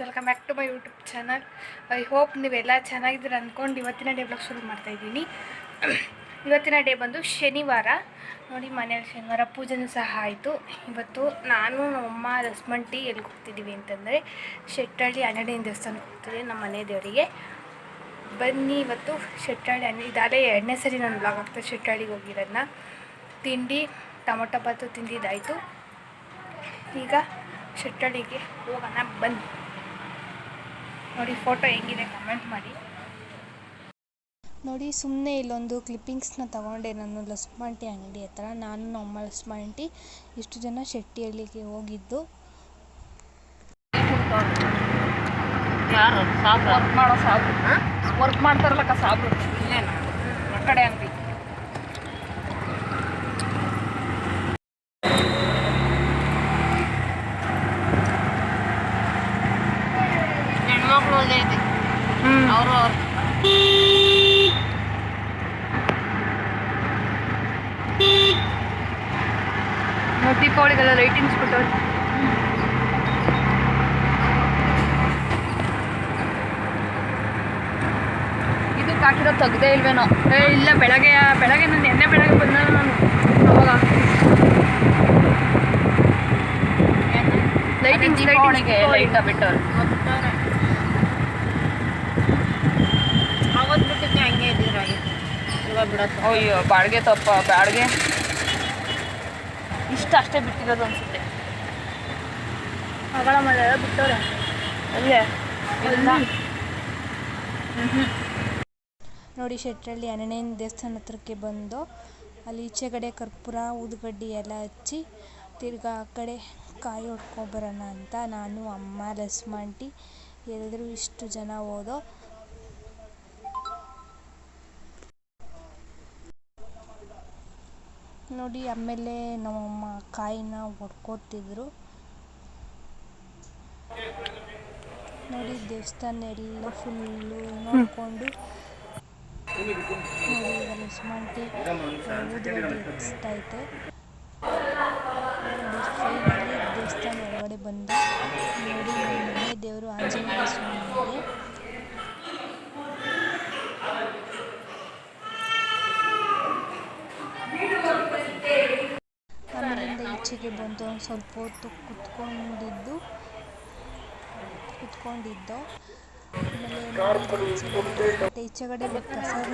Welcome back to my YouTube channel I hope ನೀವೆಲ್ಲ ಚೆನ್ನಾಗಿದ್ದೀರ ಅಂದ್ಕೊಂಡು ಇವತ್ತಿನ ಡೇ ಬ್ಲಾಗ್ ಶುರು ಮಾಡ್ತಾಯಿದ್ದೀನಿ ಇವತ್ತಿನ ಡೇ ಬಂದು ಶನಿವಾರ. ನೋಡಿ, ಮನೆಯಲ್ಲಿ ಶನಿವಾರ ಪೂಜೆನೂ ಸಹ ಆಯಿತು. ಇವತ್ತು ನಾನು ನಮ್ಮಮ್ಮ ರಸ್ಮಂಟಿ ಎಲ್ಲಿ ಹೋಗ್ತಿದ್ದೀವಿ ಅಂತಂದರೆ ಶೆಟ್ಟಳ್ಳಿ ಅನ್ನಡಿನ ದೇವಸ್ಥಾನಕ್ಕೆ ಹೋಗ್ತಿದ್ದೀವಿ ನಮ್ಮ ಮನೆ ದೇವರಿಗೆ. ಬನ್ನಿ ಇವತ್ತು ಶೆಟ್ಟಳ್ಳಿ ಅನ್ನ ಇದಾದರೆ ಎರಡನೇ ಸರಿ ನಾನು ಬ್ಲಾಗ್ ಆಗ್ತದೆ ಶೆಟ್ಟಳ್ಳಿಗೆ ಹೋಗಿರೋದನ್ನ. ತಿಂಡಿ, ಟೊಮೊಟೊ ಬಾತು ತಿಂದಿದ್ದಾಯಿತು. ಈಗ ಶೆಟ್ಟಳ್ಳಿಗೆ ಹೋಗೋಣ, ಬನ್ನಿ. ನೋಡಿ ಫೋಟೋ ಹೆಂಗಿದೆ ಕಮೆಂಟ್ ಮಾಡಿ. ನೋಡಿ ಸುಮ್ಮನೆ ಇಲ್ಲೊಂದು ಕ್ಲಿಪ್ಪಿಂಗ್ಸ್ನ ತಗೊಂಡೆ ನಾನು ಲಸ್ಮಂಟಿ ಅಂಗಡಿ ಹತ್ರ. ನಾನು ನಮ್ಮ ಲಸ್ಮಂಟಿ ಇಷ್ಟು ಜನ ಶೆಟ್ಟಿಹಳ್ಳಿಗೆ ಹೋಗಿದ್ದು. ಯಾರು? ಸಾಬ್ರ ವರ್ಕ್ ಮಾಡೋ ಸಾಬ್ರು ವರ್ಕ್ ಮಾಡ್ತಾರಲ್ಲಕ್ಕ ಸಾಬ್ರು ಇಲ್ಲೇನಾ? ಆ ಕಡೆ ಅಂಗಡಿ ಹೆಣ್ಮಕ್ಳು ಐತಿ ಅವರು ನೋಡಿ ದೀಪಾವಳಿಗೆಲ್ಲ ಲೈಟಿಂಗ್ಸ್ ಕೊಟ್ಟವ್ರೆ. ಇದು ಹಾಕಿರೋ ತೆಗ್ದೇ ಇಲ್ವೇನೋ. ಏ ಇಲ್ಲ ಬೆಳಗ್ಗೆ ಬೆಳಗ್ಗೆ ನಾನು ಎಣ್ಣೆ ಬೆಳಗ್ಗೆ ಬಂದ ನಾನು. ಅವಾಗ. ಲೈಟಿಂಗ್ಸ್ ದೀಪಾವಳಿಗೆ ಲೈಟ ಬಿಟ್ಟವ್ರು. ಅವತ್ತು ಬಿಟ್ಟಿದ್ದೆ ಹಂಗೆ ಇದ್ದೀರ? ಅಯ್ಯೋ ಬಾಡಿಗೆ ತಪ್ಪ ಬಾಡಿಗೆ ಇಷ್ಟ ಅಷ್ಟೇ ಬಿಟ್ಟಿರೋದು ಅನ್ಸುತ್ತೆ. ಮಗಳ ಮಳೆ ಬಿಟ್ಟವ್ರೆ. ಅಲ್ಲೇ ಇಲ್ಲ. ನೋಡಿ ಶೆಟ್ಟಳ್ಳಿ ಆಂಜನೇಯನ ದೇವಸ್ಥಾನ ಹತ್ರಕ್ಕೆ ಬಂದು ಅಲ್ಲಿ ಈಚೆಗಡೆ ಕರ್ಪೂರ ಊದುಗಡ್ಡಿ ಎಲ್ಲ ಹಚ್ಚಿ ತಿರ್ಗಾ ಆ ಕಡೆ ಕಾಯಿ ಹೊಡ್ಕೊಬರೋಣ ಅಂತ ನಾನು ಅಮ್ಮ ಲಸ್ಮಾಂಟಿ ಎಲ್ಲರೂ ಇಷ್ಟು ಜನ ಹೋದೋ ನೋಡಿ, ಆಮೇಲೆ ನಮ್ಮಮ್ಮ ಕಾಯಿನ ಹೊಡ್ಕೋತಿದ್ರು ನೋಡಿ, ದೇವಸ್ಥಾನ ಎಲ್ಲ ಫುಲ್ಲು ನೋಡಿಕೊಂಡು. ನೋಡಿ ಫೈನಲಿ ದೇವಸ್ಥಾನ ಒಳಗಡೆ ಬಂದು ನೋಡಿ ನಮ್ಮ ಮನೆ ದೇವರು ಆಂಜನೇಯ ಸ್ವಾಮಿ ಇದೆ ಈಚೆಗೆ ಬಂದು ಒಂದು ಸ್ವಲ್ಪ ಹೊತ್ತು ಕುತ್ಕೊಂಡಿದ್ದು ಕುತ್ಕೊಂಡಿದ್ದು ಆಮೇಲೆ ಈಚೆಗಡೆ ಪ್ರಸಾದ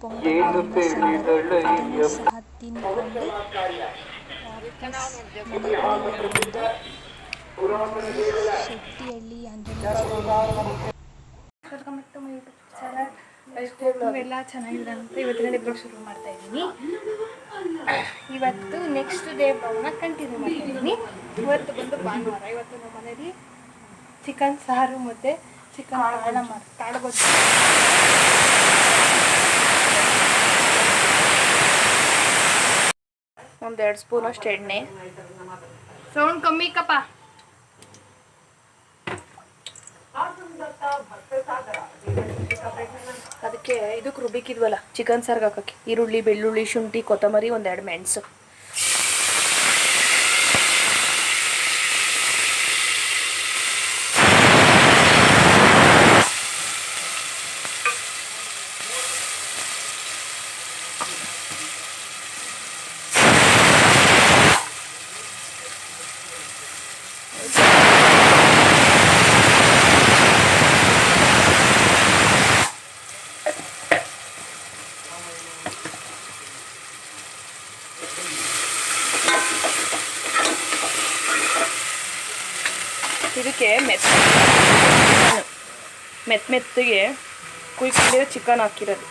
ಪೊಂಗಲ್ ಸಹ ತಿನ್ಕೊಂಡು Anjaneya Swamy welcome back to my YouTube channel ಎಲ್ಲ ಚೆನ್ನಾಗಿದೆ ಅಂತ ಇವತ್ತಿನ ಶುರು ಮಾಡ್ತಾ ಇದ್ದೀನಿ. ಇವತ್ತು ನೆಕ್ಸ್ಟ್ ಡೇ ಬ್ಲಾಗ್ನ ಕಂಟಿನ್ಯೂ ಮಾಡ್ತೀನಿ ಇವತ್ತು ಬಂದು ಭಾನುವಾರ. ಇವತ್ತು ನಮ್ಮ ಮನೇಲಿ ಚಿಕನ್ ಸಾರು ಮತ್ತು ಚಿಕನ್ ಕಾಳ ಮಾಡಿ ಕಾಳುಗೊಜ್ಜು ಒಂದೆರಡು ಸ್ಪೂನ್ ಅಷ್ಟು ಎಣ್ಣೆ. ಸೌಂಡ್ ಕಮ್ಮಿ ಕಪ್ಪ ಅದಕ್ಕೆ ಇದಕ್ಕೆ ರುಬ್ಬಿಕ್ಕಿದ್ವಲ್ಲ ಚಿಕನ್ ಸಾರ್ಗೆ ಹಾಕಕ್ಕೆ. ಈರುಳ್ಳಿ ಬೆಳ್ಳುಳ್ಳಿ ಶುಂಠಿ ಕೊತ್ತಂಬರಿ ಒಂದೆರಡು ಮೆಣಸು. ಇದಕ್ಕೆ ಮೆತ್ ಮೆತ್ತ ಮೆತ್ತಗೆ ಕುಯ್ಕೊಂಡಿರೋ ಚಿಕನ್ ಹಾಕಿರೋದು.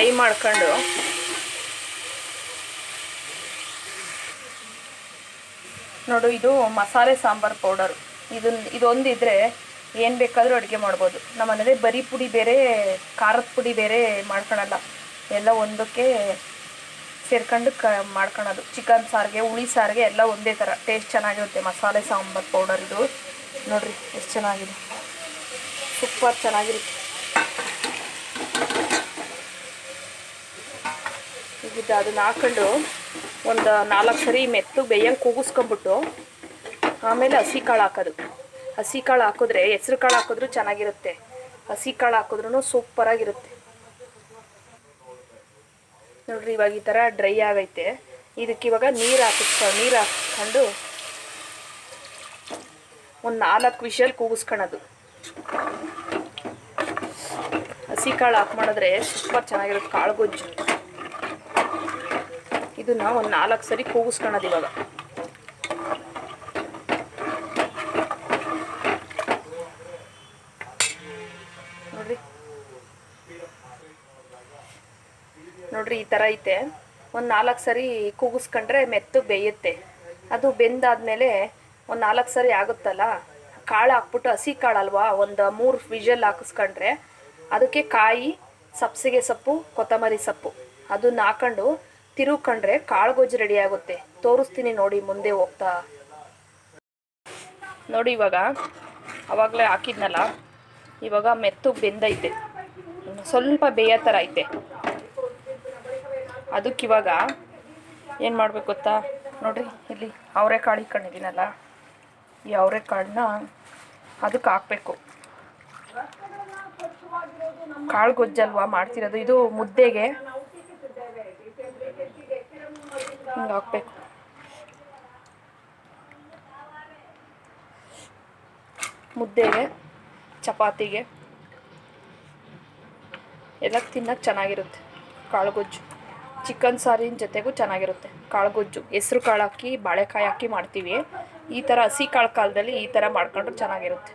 ಡ್ರೈ ಮಾಡ್ಕೊಂಡು ನೋಡು, ಇದು ಮಸಾಲೆ ಸಾಂಬಾರ್ ಪೌಡರ್. ಇದನ್ನ ಇದೊಂದಿದ್ರೆ ಏನು ಬೇಕಾದರೂ ಅಡುಗೆ ಮಾಡ್ಬೋದು. ನಮ್ಮ ಮನೇಲಿ ಬರೀ ಪುಡಿ ಬೇರೆ, ಖಾರದ ಪುಡಿ ಬೇರೆ ಮಾಡ್ಕೊಳಲ್ಲ. ಎಲ್ಲ ಒಂದಕ್ಕೆ ಸೇರ್ಕೊಂಡು ಕ, ಮಾಡ್ಕೊಳೋದು. ಚಿಕನ್ ಸಾರಿಗೆ, ಹುಳಿ ಸಾರಿಗೆ ಎಲ್ಲ ಒಂದೇ ಥರ ಟೇಸ್ಟ್ ಚೆನ್ನಾಗಿರುತ್ತೆ ಮಸಾಲೆ ಸಾಂಬಾರ್ ಪೌಡರ್ ಇದು. ನೋಡಿರಿ, ಎಷ್ಟು ಚೆನ್ನಾಗಿದೆ. ಸೂಪರ್ ಚೆನ್ನಾಗಿರುತ್ತೆ. ಈಗ ಅದನ್ನ ಹಾಕೊಂಡು ಒಂದು ನಾಲ್ಕು ಸರಿ ಮೆತ್ತು ಬೇಯಂಗೆ ಕೂಗಿಸ್ಕೊಂಬಿಟ್ಟು ಆಮೇಲೆ ಹಸಿ ಕಾಳು ಹಾಕೋದು. ಹಸಿ ಕಾಳು ಹಾಕಿದ್ರೆ, ಹೆಸ್ರು ಕಾಳು ಹಾಕಿದ್ರು ಚೆನ್ನಾಗಿರುತ್ತೆ. ಹಸಿ ಕಾಳು ಹಾಕಿದ್ರೂ ಸೂಪರಾಗಿರುತ್ತೆ ನೋಡ್ರಿ, ಇವಾಗ ಈ ಥರ ಡ್ರೈ ಆಗೈತೆ. ಇದಕ್ಕೆ ಇವಾಗ ನೀರು ಹಾಕಿಸ್ಕೊ, ನೀರು ಹಾಕ್ಕೊಂಡು ಒಂದು ನಾಲ್ಕು ವಿಷಲ್ ಕೂಗಿಸ್ಕೊಳೋದು. ಹಸಿ ಕಾಳು ಹಾಕಿ ಮಾಡಿದ್ರೆ ಸೂಪರ್ ಚೆನ್ನಾಗಿರುತ್ತೆ, ಕಾಳು ಗೊಜ್ಜು. ಇದನ್ನ ಒಂದು ನಾಲ್ಕು ಸರಿ ಕೂಗಿಸ್ಕೊಳೋದು ಇವಾಗ. ನೋಡ್ರಿ. ನೋಡ್ರಿ ಈ ಥರ ಐತೆ. ಒಂದು ನಾಲ್ಕು ಸರಿ ಕೂಗಿಸ್ಕೊಂಡ್ರೆ ಮೆತ್ತು ಬೇಯುತ್ತೆ. ಅದು ಬೆಂದಾದ್ಮೇಲೆ ಒಂದು ನಾಲ್ಕು ಸರಿ ಆಗುತ್ತಲ್ಲ, ಕಾಳು ಹಾಕ್ಬಿಟ್ಟು ಹಸಿ ಕಾಳಲ್ವಾ ಒಂದು ಮೂರು ವಿಜಲ್ ಹಾಕಿಸ್ಕೊಂಡ್ರೆ ಅದಕ್ಕೆ ಕಾಯಿ ಸಬ್ಸಿಗೆ ಸೊಪ್ಪು, ಕೊತ್ತಂಬರಿ ಸೊಪ್ಪು. ಅದನ್ನ ಹಾಕೊಂಡು ತಿರುಗ್ಕೊಂಡ್ರೆ ಕಾಳು ಗೊಜ್ಜು ರೆಡಿ ಆಗುತ್ತೆ. ತೋರಿಸ್ತೀನಿ ನೋಡಿ, ಮುಂದೆ ಹೋಗ್ತಾ. ನೋಡಿ ಇವಾಗ, ಅವಾಗಲೇ ಹಾಕಿದ್ನಲ್ಲ, ಇವಾಗ ಮೆತ್ತು ಬೆಂದೈತೆ. ಸ್ವಲ್ಪ ಬೇಯೋ ಥರ ಐತೆ. ಅದಕ್ಕಿವಾಗ ಏನು ಮಾಡಬೇಕು ಗೊತ್ತಾ? ನೋಡ್ರಿ, ಇಲ್ಲಿ ಅವರೆಕಾಳು ಇಕ್ಕೊಂಡಿದ್ದೀನಲ್ಲ ಈ ಅವರೆಕಾಳನ್ನ ಅದಕ್ಕೆ ಹಾಕ್ಬೇಕು. ಕಾಳು ಗೊಜ್ಜಲ್ವಾ ಮಾಡ್ತಿರೋದು? ಇದು ಮುದ್ದೆಗೆ ಹಿಂಗೆ ಹಾಕ್ಬೇಕು ಮುದ್ದೆಗೆ, ಚಪಾತಿಗೆ. ಎಲ್ಲ ತಿನ್ನಕ್ಕೆ ಚೆನ್ನಾಗಿರುತ್ತೆ. ಕಾಳುಗೊಜ್ಜು. ಚಿಕನ್ ಸಾರಿನ ಜೊತೆಗೂ ಚೆನ್ನಾಗಿರುತ್ತೆ. ಕಾಳುಗೊಜ್ಜು. ಹೆಸ್ರು ಕಾಳು ಹಾಕಿ, ಬಾಳೆಕಾಯಿ ಹಾಕಿ ಮಾಡ್ತೀವಿ. ಈ ಥರ ಹಸಿ ಕಾಳು ಕಾಲದಲ್ಲಿ ಈ ಥರ ಮಾಡ್ಕೊಂಡ್ರೆ ಚೆನ್ನಾಗಿರುತ್ತೆ.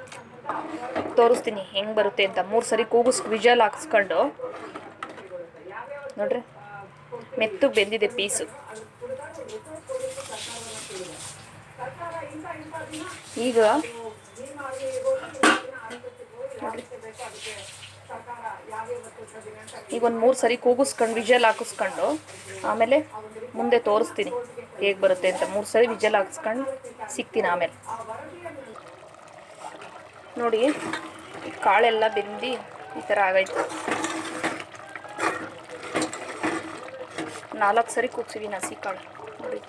ತೋರಿಸ್ತೀನಿ ಹೆಂಗೆ ಬರುತ್ತೆ ಅಂತ. ಮೂರು ಸರಿ ಕೂಗಿಸ್ ವಿಜಲ್ ಹಾಕ್ಸ್ಕೊಂಡು. ನೋಡ್ರಿ. ಮೆತ್ತು ಬೆಂದಿದೆ ಪೀಸು. ಈಗ ಈಗ ಒಂದು ಮೂರು ಸರಿ ಕೂಗಿಸ್ಕೊಂಡು, ವಿಜಲ್ ಹಾಕಿಸ್ಕೊಂಡು, ಆಮೇಲೆ ಮುಂದೆ ತೋರಿಸ್ತೀನಿ ಹೇಗೆ ಬರುತ್ತೆ ಅಂತ. ಮೂರು ಸರಿ ವಿಜಲ್ ಹಾಕಿಸ್ಕೊಂಡು ಸಿಗ್ತೀನಿ ಆಮೇಲೆ. ನೋಡಿ, ಕಾಳೆಲ್ಲ ಬೆಂದು ಈ ಥರ ಆಗೈತೆ. ನಾಲ್ಕು ಸರಿ ಕೂಗ್ಸಿದ್ದೀನಿ ನಸಿ ಕಾಳು. ನೋಡಿ.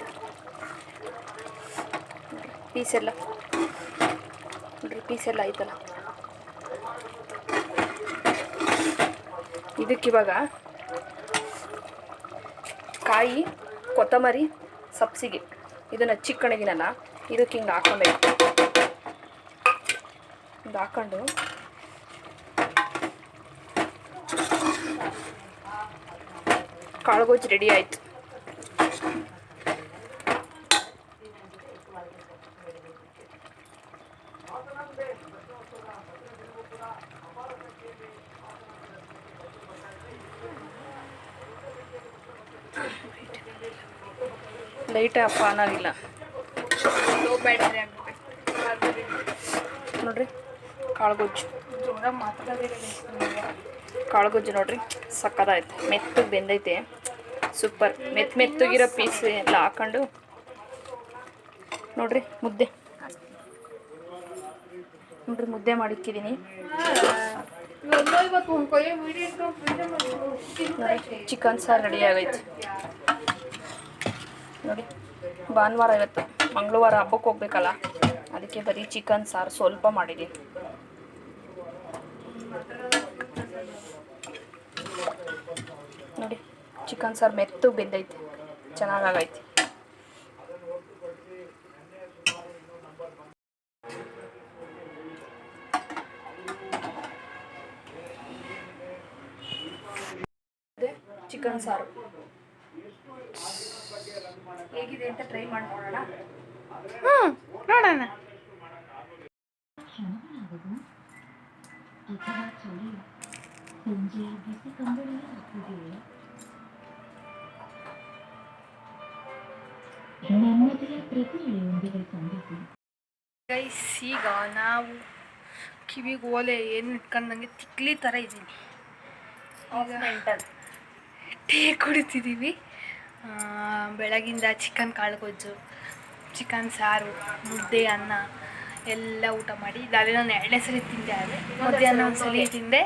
ಪೀಸೆಲ್ಲ. ನೋಡ್ರಿ ಪೀಸ್ ಎಲ್ಲ ಐತಲ್ಲ ಇದಕ್ಕಿವಾಗ ಕಾಯಿ, ಕೊತ್ತಂಬರಿ, ಸಬ್ಸಿಗೆ. ಇದನ್ನು ಚಿಕ್ಕಣಗಿನಲ್ಲ, ಇದಕ್ಕೆ ಹಿಂಗೆ ಹಾಕೊಬೇಕು ಹಿಂಗೆ ಹಾಕೊಂಡು ಕಾಳುಗೊಜ್ಜು ರೆಡಿ ಆಯ್ತು ಲೈಟ್ ಆಫ್ ಆನ್ ಆಗಿಲ್ಲ ಲೋ ಬ್ಯಾಟ್ರಿ ಆಗ್ಬಿಟ್ಟೆ ನೋಡ್ರಿ ಕಾಳುಗೊಜ್ಜು. ಕಾಳುಗೊಜ್ಜು ನೋಡ್ರಿ, ಸಕ್ಕದಾಯ್ತು. ಮೆತ್ತಗೆ ಬೆಂದೈತೆ. ಸೂಪರ್. ಮೆತ್ತ ಮೆತ್ತಗಿರೋ ಪೀಸ್ ಎಲ್ಲ ಹಾಕೊಂಡು ನೋಡ್ರಿ, ಮುದ್ದೆ. ನೋಡ್ರಿ, ಮುದ್ದೆ ಮಾಡಿಕ್ಕಿದ್ದೀನಿ ಚಿಕನ್ ಸಾರು ರೆಡಿ ಆಗೈತೆ. ನೋಡಿ, ಭಾನುವಾರ ಇವತ್ತು. ಮಂಗಳವಾರ ಹಬ್ಬಕ್ಕೆ ಹೋಗ್ಬೇಕಲ್ಲ, ಅದಕ್ಕೆ ಬರೀ ಚಿಕನ್ ಸಾರು ಸ್ವಲ್ಪ ಮಾಡಿದ್ದೀನಿ ನೋಡಿ ಚಿಕನ್ ಸಾರು ಮೆತ್ತು ಬೆಂದೈತೆ. ಚೆನ್ನಾಗೈತೆ ಚಿಕನ್ ಸಾರು. ಹೇಗಿದೆ ಅಂತ ಟ್ರೈ ಮಾಡಿ ನೋಡೋಣ. ಹ್ಞೂ ನೋಡೋಣ. ಗೈಸ್ ಈಗ ನಾವು ಕಿವಿಗೆ ಓಲೆ ಏನು ಇಟ್ಕೊಂಡಂಗೆ ತಿಕ್ಲಿ ಥರ ಇದ್ದೀನಿ ಟೀ ಕುಡಿತಿದ್ದೀವಿ ಬೆಳಗಿಂದ ಚಿಕನ್ ಕಾಳು ಗೊಜ್ಜು ಚಿಕನ್ ಸಾರು, ಮುದ್ದೆ, ಅನ್ನ. ಎಲ್ಲ ಊಟ ಮಾಡಿ ಅಲ್ಲಿ ನಾನು ಎರಡನೇ ಸರಿ ತಿಂದೆ ಆದರೆ. ಮಧ್ಯಾಹ್ನ ಒಂದು ಸಲ ತಿಂದೆ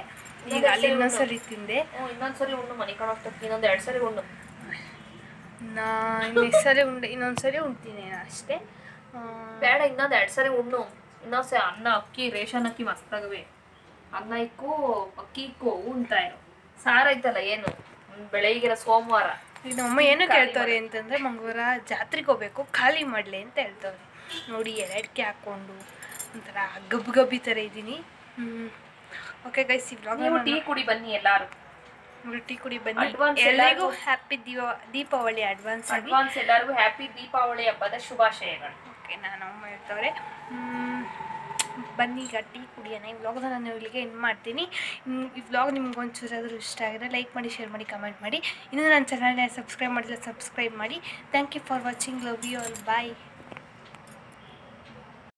ಈಗ ಅಲ್ಲಿ ಇನ್ನೊಂದ್ಸರಿ ತಿಂದೆ. ಇನ್ನೊಂದ್ಸರಿ ಉಣ್ಣು ಮನೆ ಕಾಣೋಷ್ಟಕ್ಕೆ ಇನ್ನೊಂದು ಎರಡು ಸರಿ ಉಣ್ಣು ನಾ ಇನ್ನೆಷ್ಟು ಸರಿ ಉಂಡೆ ಇನ್ನೊಂದ್ಸರಿ ಉಣ್ತೀನಿ ಅಷ್ಟೇ. ಬೇಡ ಇನ್ನೊಂದು ಎರಡು ಸರಿ ಉಣ್ಣು ಇನ್ನೊಂದು ಸರಿ ಅನ್ನ ಅಕ್ಕಿ ರೇಷನ್ ಅಕ್ಕಿ ಮಸ್ತಾಗವೆ. ಅನ್ನ ಇಕ್ಕು ಅಕ್ಕಿ ಇಕ್ಕು ಉಣ್ತಾ ಇರು ಸಾರು ಐತಲ್ಲ ಏನು? ಬೆಳಗ್ಗೆ ಸೋಮವಾರ. ಈಗ ನಮ್ಮ ಏನು ಹೇಳ್ತಾರೆ ಅಂತಂದ್ರೆ ಮಂಗಳವಾರ ಜಾತ್ರೆಗೆ ಹೋಗ್ಬೇಕು ಖಾಲಿ ಮಾಡ್ಲಿ ಅಂತ ಹೇಳ್ತವ್ರೆ. ನೋಡಿ ಎರಡಕ್ಕೆ ಹಾಕ್ಕೊಂಡು ಒಂಥರ ಗಬ್ಬು ಗಬ್ಬಿ ಥರ ಇದ್ದೀನಿ. ಓಕೆ ಗೈಸ್ ಈ ಬ್ಲಾಗ್ ಟೀ ಕುಡಿ ಬನ್ನಿ ಎಲ್ಲಾರು. ಟೀ ಕುಡಿ ಬನ್ನಿ. ಎಲ್ಲರಿಗೂ ಹ್ಯಾಪಿ ದೀಪ ದೀಪಾವಳಿ ಅಡ್ವಾನ್ಸ್ ಅಡ್ವಾನ್ಸ್ ಎಲ್ಲರಿಗೂ ಹ್ಯಾಪಿ ದೀಪಾವಳಿ ಹಬ್ಬದ ಶುಭಾಶಯಗಳು. ಓಕೆ ನಾನು ಅಮ್ಮ ಹೇಳ್ತವ್ರೆ. ಬನ್ನಿ ಈಗ ಟೀ ಕುಡಿಯೋಣ. ಈ ವ್ಲಾಗ್ನ ನಾನು ಇಲ್ಲಿಗೆ ಎಂಡ್ ಮಾಡ್ತೀನಿ. ಈ ವ್ಲಾಗ್ ನಿಮ್ಗೆ ಒಂಚೂರಾದರೂ ಇಷ್ಟ ಆಗಿದ್ರೆ ಲೈಕ್ ಮಾಡಿ ಶೇರ್ ಮಾಡಿ ಕಮೆಂಟ್ ಮಾಡಿ. ಇನ್ನೂ ನನ್ನ ಚಾನಲ್ನ ಸಬ್ಸ್ಕ್ರೈಬ್ ಮಾಡಿದ್ರೆ ಸಬ್ಸ್ಕ್ರೈಬ್ ಮಾಡಿ. Thank you for watching love you all bye